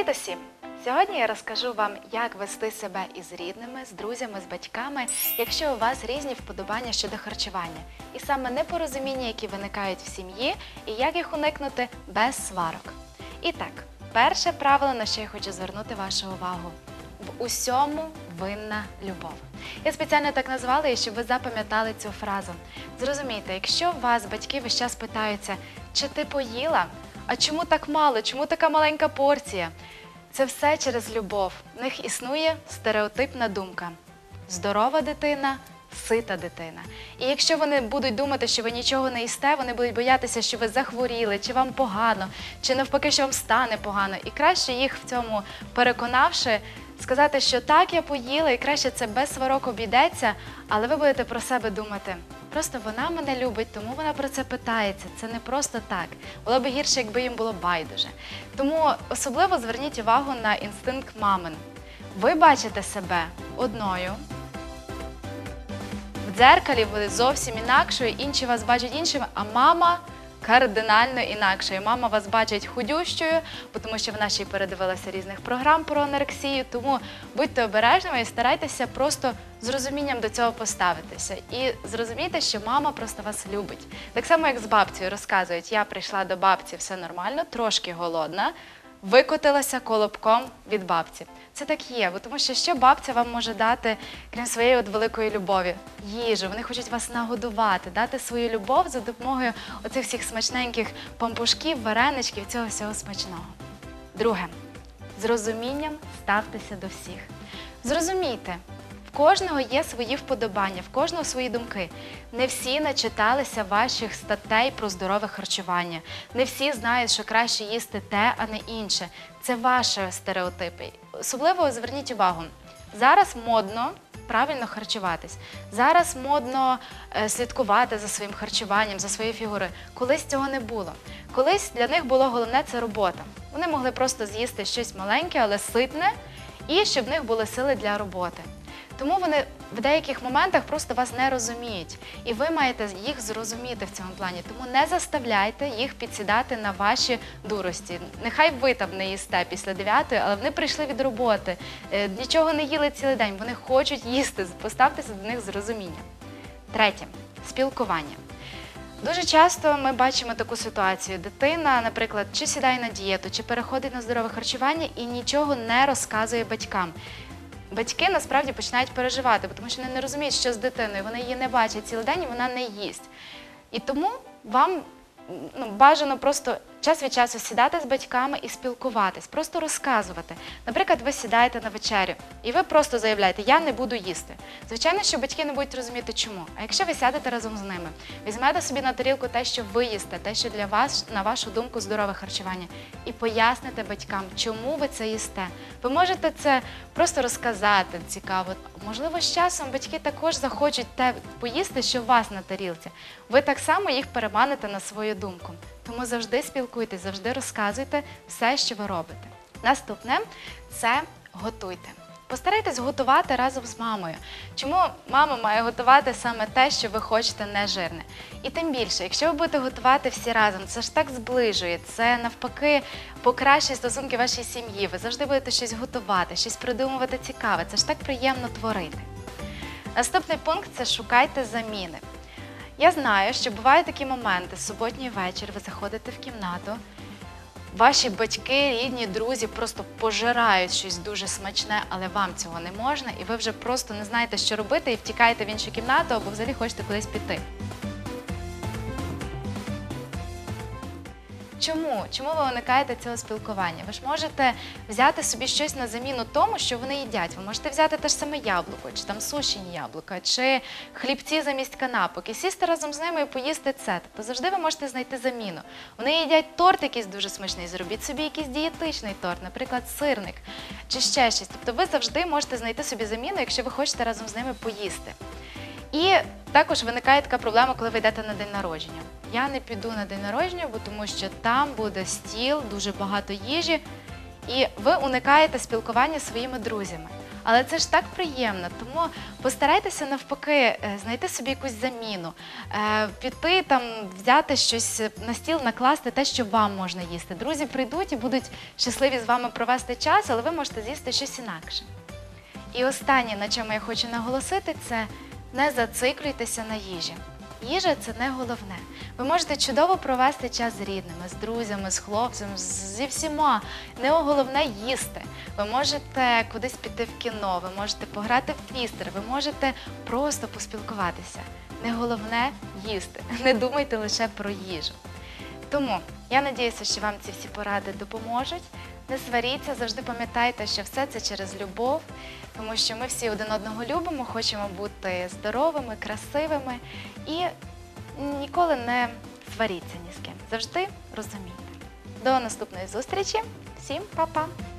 Привіт усім! Сьогодні я розкажу вам, як вести себе із рідними, з друзями, з батьками, якщо у вас різні вподобання щодо харчування, і саме непорозуміння, які виникають в сім'ї, і як їх уникнути без сварок. І так, перше правило, на що я хочу звернути вашу увагу. В усьому винна любов. Я спеціально так назвала її, щоб ви запам'ятали цю фразу. Зрозумійте, якщо вас батьки весь час питаються, чи ти поїла, а чому так мало, чому така маленька порція? Це все через любов. В них існує стереотипна думка. Здорова дитина, сита дитина. І якщо вони будуть думати, що ви нічого не їсте, вони будуть боятися, що ви захворіли, чи вам погано, чи навпаки, що вам стане погано. І краще їх в цьому переконавши, сказати, що так, я поїла, і краще це без сварок обійдеться, але ви будете про себе думати. Просто вона мене любить, тому вона про це питається. Це не просто так. Було б гірше, якби їм було байдуже. Тому особливо зверніть увагу на інстинкт мамин. Ви бачите себе одною. В дзеркалі ви зовсім інакшою, інші вас бачать іншими, а мама кардинально інакшою. Мама вас бачить худющою, тому що вона ще й передивилася різних програм про анорексію. Тому будьте обережними і старайтеся просто з розумінням до цього поставитися. І зрозумійте, що мама просто вас любить. Так само, як з бабцею розказують, я прийшла до бабці, все нормально, трошки голодна. Викотилася колобком від бабці. Це так є, бо тому що що бабця вам може дати, крім своєї от великої любові? Їжу. Вони хочуть вас нагодувати, дати свою любов за допомогою оцих всіх смачненьких пампушків, вареничків, цього всього смачного. Друге, з розумінням ставтеся до всіх. Зрозумійте, кожного є свої вподобання, в кожного свої думки. Не всі начиталися ваших статей про здорове харчування. Не всі знають, що краще їсти те, а не інше. Це ваші стереотипи. Особливо зверніть увагу. Зараз модно правильно харчуватись. Зараз модно е, слідкувати за своїм харчуванням, за своєю фігурою. Колись цього не було. Колись для них було головне це робота. Вони могли просто з'їсти щось маленьке, але ситне, і щоб в них були сили для роботи. Тому вони в деяких моментах просто вас не розуміють, і ви маєте їх зрозуміти в цьому плані. Тому не заставляйте їх підсідати на ваші дурості. Нехай ви там не їсте після 9, але вони прийшли від роботи, е, нічого не їли цілий день. Вони хочуть їсти. Поставтеся до них з розумінням. Третє спілкування. Дуже часто ми бачимо таку ситуацію. Дитина, наприклад, чи сідає на дієту, чи переходить на здорове харчування і нічого не розказує батькам. Батьки насправді починають переживати, тому що вони не розуміють, що з дитиною. Вони її не бачать цілий день і вона не їсть. І тому вам ну, бажано просто час від часу сідати з батьками і спілкуватись, просто розказувати. Наприклад, ви сідаєте на вечерю, і ви просто заявляєте, я не буду їсти. Звичайно, що батьки не будуть розуміти, чому. А якщо ви сядете разом з ними, візьмете собі на тарілку те, що ви їсте, те, що для вас, на вашу думку, здорове харчування, і поясните батькам, чому ви це їсте. Ви можете це просто розказати цікаво. Можливо, з часом батьки також захочуть те поїсти, що у вас на тарілці. Ви так само їх переманите на свою думку. Тому завжди спілкуйтесь, завжди розказуйте все, що ви робите. Наступне це готуйте. Постарайтесь готувати разом з мамою. Чому мама має готувати саме те, що ви хочете нежирне? І тим більше, якщо ви будете готувати всі разом, це ж так зближує, це навпаки покращує стосунки вашій сім'ї. Ви завжди будете щось готувати, щось придумувати цікаве. Це ж так приємно творити. Наступний пункт це шукайте заміни. Я знаю, що бувають такі моменти, суботній вечір, ви заходите в кімнату, ваші батьки, рідні, друзі просто пожирають щось дуже смачне, але вам цього не можна, і ви вже просто не знаєте, що робити, і втікаєте в іншу кімнату або взагалі хочете кудись піти. Чому? Чому ви уникаєте цього спілкування? Ви ж можете взяти собі щось на заміну тому, що вони їдять. Ви можете взяти те ж саме яблуко, чи там сушені яблука, чи хлібці замість канапок, і сісти разом з ними і поїсти це. Тобто завжди ви можете знайти заміну. Вони їдять торт якийсь дуже смачний, зробіть собі якийсь дієтичний торт, наприклад, сирник чи ще щось. Тобто ви завжди можете знайти собі заміну, якщо ви хочете разом з ними поїсти. І також виникає така проблема, коли ви йдете на день народження. Я не піду на день народження, бо тому що там буде стіл, дуже багато їжі, і ви уникаєте спілкування зі своїми друзями. Але це ж так приємно, тому постарайтеся навпаки е, знайти собі якусь заміну, е, піти там, взяти щось на стіл, накласти те, що вам можна їсти. Друзі прийдуть і будуть щасливі з вами провести час, але ви можете з'їсти щось інакше. І останнє, на чому я хочу наголосити, це не зациклюйтеся на їжі. Їжа це не головне. Ви можете чудово провести час з рідними, з друзями, з хлопцем, зі всіма. Не головне їсти. Ви можете кудись піти в кіно, ви можете пограти в твістер, ви можете просто поспілкуватися. Не головне їсти. Не думайте лише про їжу. Тому я надіюся, що вам ці всі поради допоможуть. Не сваріться, завжди пам'ятайте, що все це через любов, тому що ми всі один одного любимо, хочемо бути здоровими, красивими і ніколи не сваріться ні з ким. Завжди розумійте. До наступної зустрічі. Всім па-па!